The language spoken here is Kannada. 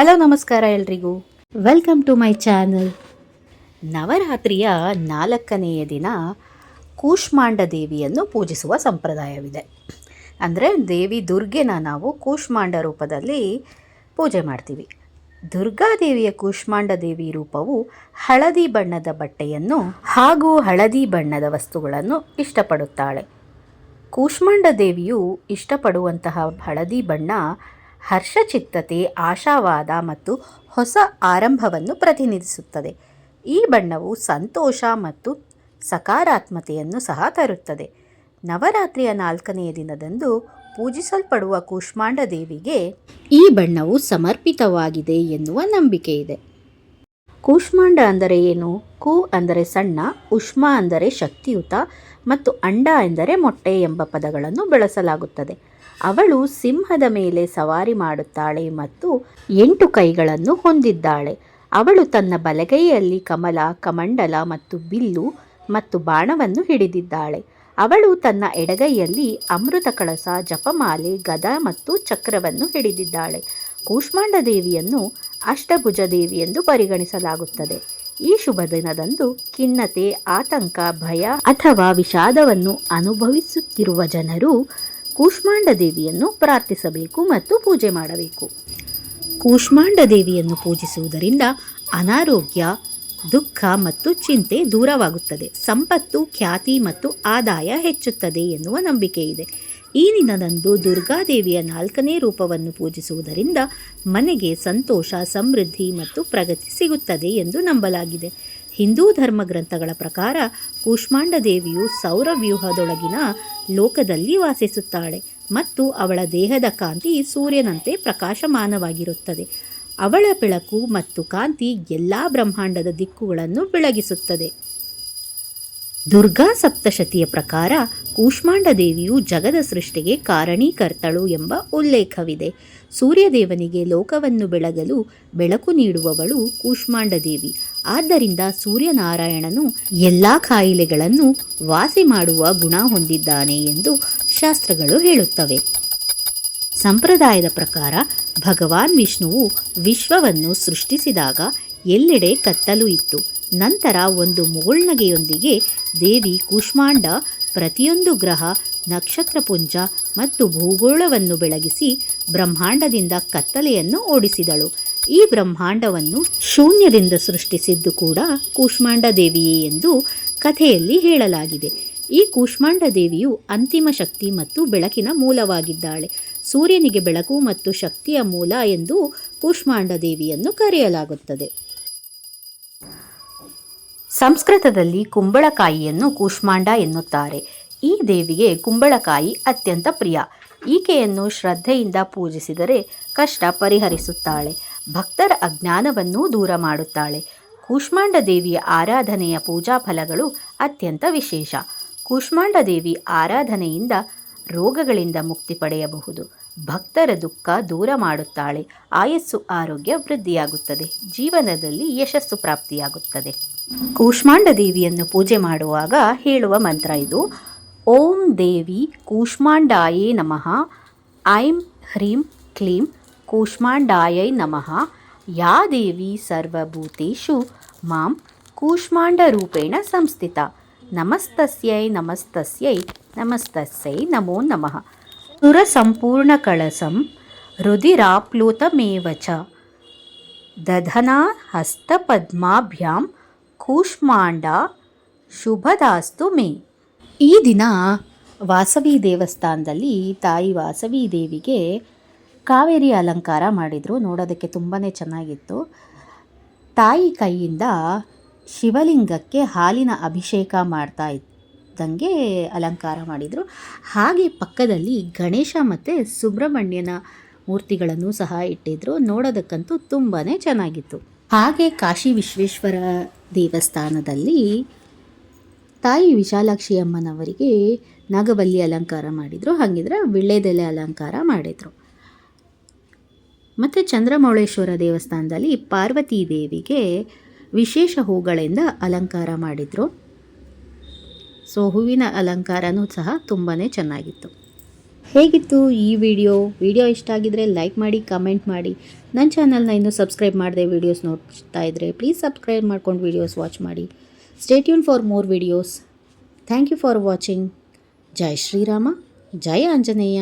ಹಲೋ, ನಮಸ್ಕಾರ ಎಲ್ರಿಗೂ. ವೆಲ್ಕಮ್ ಟು ಮೈ ಚಾನಲ್ ನವರಾತ್ರಿಯ ನಾಲ್ಕನೆಯ ದಿನ ಕೂಷ್ಮಾಂಡ ದೇವಿಯನ್ನು ಪೂಜಿಸುವ ಸಂಪ್ರದಾಯವಿದೆ. ಅಂದರೆ ದೇವಿ ದುರ್ಗೆನ ನಾವು ಕೂಷ್ಮಾಂಡ ರೂಪದಲ್ಲಿ ಪೂಜೆ ಮಾಡ್ತೀವಿ. ದುರ್ಗಾದೇವಿಯ ಕೂಷ್ಮಾಂಡ ದೇವಿ ರೂಪವು ಹಳದಿ ಬಣ್ಣದ ಬಟ್ಟೆಯನ್ನು ಹಾಗೂ ಹಳದಿ ಬಣ್ಣದ ವಸ್ತುಗಳನ್ನು ಇಷ್ಟಪಡುತ್ತಾಳೆ. ಕೂಷ್ಮಾಂಡ ದೇವಿಯು ಇಷ್ಟಪಡುವಂತಹ ಹಳದಿ ಬಣ್ಣ ಹರ್ಷಚಿತ್ತತೆ, ಆಶಾವಾದ ಮತ್ತು ಹೊಸ ಆರಂಭವನ್ನು ಪ್ರತಿನಿಧಿಸುತ್ತದೆ. ಈ ಬಣ್ಣವು ಸಂತೋಷ ಮತ್ತು ಸಕಾರಾತ್ಮತೆಯನ್ನು ಸಹ ತರುತ್ತದೆ. ನವರಾತ್ರಿಯ ನಾಲ್ಕನೆಯ ದಿನದಂದು ಪೂಜಿಸಲ್ಪಡುವ ಕೂಷ್ಮಾಂಡ ದೇವಿಗೆ ಈ ಬಣ್ಣವು ಸಮರ್ಪಿತವಾಗಿದೆ ಎನ್ನುವ ನಂಬಿಕೆ ಇದೆ. ಕೂಷ್ಮಾಂಡ ಅಂದರೆ ಏನು? ಕು ಅಂದರೆ ಸಣ್ಣ, ಉಷ್ಮ ಅಂದರೆ ಶಕ್ತಿಯುತ ಮತ್ತು ಅಂಡ ಎಂದರೆ ಮೊಟ್ಟೆ ಎಂಬ ಪದಗಳನ್ನು ಬಳಸಲಾಗುತ್ತದೆ. ಅವಳು ಸಿಂಹದ ಮೇಲೆ ಸವಾರಿ ಮಾಡುತ್ತಾಳೆ ಮತ್ತು ಎಂಟು ಕೈಗಳನ್ನು ಹೊಂದಿದ್ದಾಳೆ. ಅವಳು ತನ್ನ ಬಲಗೈಯಲ್ಲಿ ಕಮಲ, ಕಮಂಡಲ ಮತ್ತು ಬಿಲ್ಲು ಮತ್ತು ಬಾಣವನ್ನು ಹಿಡಿದಿದ್ದಾಳೆ. ಅವಳು ತನ್ನ ಎಡಗೈಯಲ್ಲಿ ಅಮೃತ ಕಳಸ, ಜಪಮಾಲೆ, ಗದ ಮತ್ತು ಚಕ್ರವನ್ನು ಹಿಡಿದಿದ್ದಾಳೆ. ಕೂಷ್ಮಾಂಡ ದೇವಿಯನ್ನು ಅಷ್ಟಭುಜ ದೇವಿ ಎಂದು ಪರಿಗಣಿಸಲಾಗುತ್ತದೆ. ಈ ಶುಭ ದಿನದಂದು ಖಿನ್ನತೆ, ಆತಂಕ, ಭಯ ಅಥವಾ ವಿಷಾದವನ್ನು ಅನುಭವಿಸುತ್ತಿರುವ ಜನರು ಕೂಷ್ಮಾಂಡ ದೇವಿಯನ್ನು ಪ್ರಾರ್ಥಿಸಬೇಕು ಮತ್ತು ಪೂಜೆ ಮಾಡಬೇಕು. ಕೂಷ್ಮಾಂಡ ದೇವಿಯನ್ನು ಪೂಜಿಸುವುದರಿಂದ ಅನಾರೋಗ್ಯ, ದುಃಖ ಮತ್ತು ಚಿಂತೆ ದೂರವಾಗುತ್ತದೆ. ಸಂಪತ್ತು, ಖ್ಯಾತಿ ಮತ್ತು ಆದಾಯ ಹೆಚ್ಚುತ್ತದೆ ಎನ್ನುವ ನಂಬಿಕೆ ಇದೆ. ಈ ದಿನದಂದು ದುರ್ಗಾದೇವಿಯ ನಾಲ್ಕನೇ ರೂಪವನ್ನು ಪೂಜಿಸುವುದರಿಂದ ಮನೆಗೆ ಸಂತೋಷ, ಸಮೃದ್ಧಿ ಮತ್ತು ಪ್ರಗತಿ ಸಿಗುತ್ತದೆ ಎಂದು ನಂಬಲಾಗಿದೆ. ಹಿಂದೂ ಧರ್ಮ ಗ್ರಂಥಗಳ ಪ್ರಕಾರ ಕೂಷ್ಮಾಂಡ ದೇವಿಯು ಸೌರವ್ಯೂಹದೊಳಗಿನ ಲೋಕದಲ್ಲಿ ವಾಸಿಸುತ್ತಾಳೆ ಮತ್ತು ಅವಳ ದೇಹದ ಕಾಂತಿ ಸೂರ್ಯನಂತೆ ಪ್ರಕಾಶಮಾನವಾಗಿರುತ್ತದೆ. ಅವಳ ಬೆಳಕು ಮತ್ತು ಕಾಂತಿ ಎಲ್ಲ ಬ್ರಹ್ಮಾಂಡದ ದಿಕ್ಕುಗಳನ್ನು ಬೆಳಗಿಸುತ್ತದೆ. ದುರ್ಗಾ ಸಪ್ತಶತಿಯ ಪ್ರಕಾರ ಕೂಷ್ಮಾಂಡ ದೇವಿಯು ಜಗದ ಸೃಷ್ಟಿಗೆ ಕಾರಣೀಕರ್ತಳು ಎಂಬ ಉಲ್ಲೇಖವಿದೆ. ಸೂರ್ಯದೇವನಿಗೆ ಲೋಕವನ್ನು ಬೆಳಗಲು ಬೆಳಕು ನೀಡುವವಳು ಕೂಷ್ಮಾಂಡ ದೇವಿ. ಆದ್ದರಿಂದ ಸೂರ್ಯನಾರಾಯಣನು ಎಲ್ಲ ಕಾಯಿಲೆಗಳನ್ನು ವಾಸಿ ಮಾಡುವ ಗುಣ ಹೊಂದಿದ್ದಾನೆ ಎಂದು ಶಾಸ್ತ್ರಗಳು ಹೇಳುತ್ತವೆ. ಸಂಪ್ರದಾಯದ ಪ್ರಕಾರ ಭಗವಾನ್ ವಿಷ್ಣುವು ವಿಶ್ವವನ್ನು ಸೃಷ್ಟಿಸಿದಾಗ ಎಲ್ಲೆಡೆ ಕತ್ತಲು ಇತ್ತು. ನಂತರ ಒಂದು ಮುಗುಳ್ನಗೆಯೊಂದಿಗೆ ದೇವಿ ಕೂಷ್ಮಾಂಡ ಪ್ರತಿಯೊಂದು ಗ್ರಹ ನಕ್ಷತ್ರಪುಂಜ ಮತ್ತು ಭೂಗೋಳವನ್ನು ಬೆಳಗಿಸಿ ಬ್ರಹ್ಮಾಂಡದಿಂದ ಕತ್ತಲೆಯನ್ನು ಓಡಿಸಿದಳು. ಈ ಬ್ರಹ್ಮಾಂಡವನ್ನು ಶೂನ್ಯದಿಂದ ಸೃಷ್ಟಿಸಿದ್ದು ಕೂಡ ಕೂಷ್ಮಾಂಡ ದೇವಿಯೇ ಎಂದು ಕಥೆಯಲ್ಲಿ ಹೇಳಲಾಗಿದೆ. ಈ ಕೂಷ್ಮಾಂಡ ದೇವಿಯು ಅಂತಿಮ ಶಕ್ತಿ ಮತ್ತು ಬೆಳಕಿನ ಮೂಲವಾಗಿದ್ದಾಳೆ. ಸೂರ್ಯನಿಗೆ ಬೆಳಕು ಮತ್ತು ಶಕ್ತಿಯ ಮೂಲ ಎಂದು ಕೂಷ್ಮಾಂಡ ದೇವಿಯನ್ನು ಕರೆಯಲಾಗುತ್ತದೆ. ಸಂಸ್ಕೃತದಲ್ಲಿ ಕುಂಬಳಕಾಯಿಯನ್ನು ಕೂಷ್ಮಾಂಡ ಎನ್ನುತ್ತಾರೆ. ಈ ದೇವಿಗೆ ಕುಂಬಳಕಾಯಿ ಅತ್ಯಂತ ಪ್ರಿಯ. ಈಕೆಯನ್ನು ಶ್ರದ್ಧೆಯಿಂದ ಪೂಜಿಸಿದರೆ ಕಷ್ಟ ಪರಿಹರಿಸುತ್ತಾಳೆ. ಭಕ್ತರ ಅಜ್ಞಾನವನ್ನೂ ದೂರ ಮಾಡುತ್ತಾಳೆ. ಕೂಷ್ಮಾಂಡ ದೇವಿಯ ಆರಾಧನೆಯ ಪೂಜಾ ಫಲಗಳು ಅತ್ಯಂತ ವಿಶೇಷ. ಕೂಷ್ಮಾಂಡ ದೇವಿ ಆರಾಧನೆಯಿಂದ ರೋಗಗಳಿಂದ ಮುಕ್ತಿ ಪಡೆಯಬಹುದು. ಭಕ್ತರ ದುಃಖ ದೂರ ಮಾಡುತ್ತಾಳೆ. ಆಯಸ್ಸು ಆರೋಗ್ಯ ವೃದ್ಧಿಯಾಗುತ್ತದೆ. ಜೀವನದಲ್ಲಿ ಯಶಸ್ಸು ಪ್ರಾಪ್ತಿಯಾಗುತ್ತದೆ. ಕೂಷ್ಮಾಂಡ ದೇವಿಯನ್ನು ಪೂಜೆ ಮಾಡುವಾಗ ಹೇಳುವ ಮಂತ್ರ ಇದು. ಓಂ ದೇವಿ ಕೂಷ್ಮಾಂಡಾಯೇ ನಮಃ. ಐಂ ಹ್ರೀಂ ಕ್ಲೀಂ ಕೂಷ್ಮಾಂಡಾಯೈ ನಮಃ. ಯಾ ದೇವಿ ಸರ್ವಭೂತೇಷು ಮಾಂ ಕೂಷ್ಮಾಂಡರೂಪೇಣ ಸಂಸ್ಥಿತ. ನಮಸ್ತಸ್ಯೈ ನಮಸ್ತಸ್ಯೈ ನಮಸ್ತಸ್ಯೈ ನಮೋ ನಮಃ. ಸುರಸಂಪೂರ್ಣಕಳಸಂ ರುದಿರಾಪ್ಲುತಮೇವ ಚ. ದಧನಾ ಹಸ್ತಪದ್ಮಾಭ್ಯಾಂ ಕೂಷ್ಮಾಂಡ ಶುಭದಾಸ್ತು ಮೇ. ಈ ದಿನ ವಾಸವಿ ದೇವಸ್ಥಾನದಲ್ಲಿ ತಾಯಿ ವಾಸವಿ ದೇವಿಗೆ ಕಾವೇರಿ ಅಲಂಕಾರ ಮಾಡಿದರು. ನೋಡೋದಕ್ಕೆ ತುಂಬಾ ಚೆನ್ನಾಗಿತ್ತು. ತಾಯಿ ಕೈಯಿಂದ ಶಿವಲಿಂಗಕ್ಕೆ ಹಾಲಿನ ಅಭಿಷೇಕ ಮಾಡ್ತಾ ಇದ್ದಂಗೆ ಅಲಂಕಾರ ಮಾಡಿದರು. ಹಾಗೆ ಪಕ್ಕದಲ್ಲಿ ಗಣೇಶ ಮತ್ತು ಸುಬ್ರಹ್ಮಣ್ಯನ ಮೂರ್ತಿಗಳನ್ನು ಸಹ ಇಟ್ಟಿದ್ರು. ನೋಡೋದಕ್ಕಂತೂ ತುಂಬಾ ಚೆನ್ನಾಗಿತ್ತು. ಹಾಗೆ ಕಾಶಿ ವಿಶ್ವೇಶ್ವರ ದೇವಸ್ಥಾನದಲ್ಲಿ ತಾಯಿ ವಿಶಾಲಾಕ್ಷಿ ಅಮ್ಮನವರಿಗೆ ನಾಗವಲ್ಲಿ ಅಲಂಕಾರ ಮಾಡಿದರು. ಹಾಗಿದ್ರೆ ವಿಳ್ಳೆದೆಲೆ ಅಲಂಕಾರ ಮಾಡಿದರು. ಮತ್ತು ಚಂದ್ರಮೌಳೇಶ್ವರ ದೇವಸ್ಥಾನದಲ್ಲಿ ಪಾರ್ವತಿ ದೇವಿಗೆ ವಿಶೇಷ ಹೂಗಳಿಂದ ಅಲಂಕಾರ ಮಾಡಿದರು. ಸೊ, ಹೂವಿನ ಅಲಂಕಾರನೂ ಸಹ ತುಂಬಾ ಚೆನ್ನಾಗಿತ್ತು. ಹೇಗಿತ್ತು ಈ ವಿಡಿಯೋ? ವಿಡಿಯೋ ಇಷ್ಟ ಆಗಿದ್ರೆ ಲೈಕ್ ಮಾಡಿ, ಕಮೆಂಟ್ ಮಾಡಿ. ನನ್ನ ಚಾನಲ್ನ ಇನ್ನೂ ಸಬ್ಸ್ಕ್ರೈಬ್ ಮಾಡಿದೆ ವೀಡಿಯೋಸ್ ನೋಡ್ತಾ ಇದ್ದರೆ ಪ್ಲೀಸ್ ಸಬ್ಸ್ಕ್ರೈಬ್ ಮಾಡ್ಕೊಂಡು ವೀಡಿಯೋಸ್ ವಾಚ್ ಮಾಡಿ. Stay tuned for more videos thank you for watching ಜೈ ಶ್ರೀರಾಮ, ಜೈ ಆಂಜನೇಯ.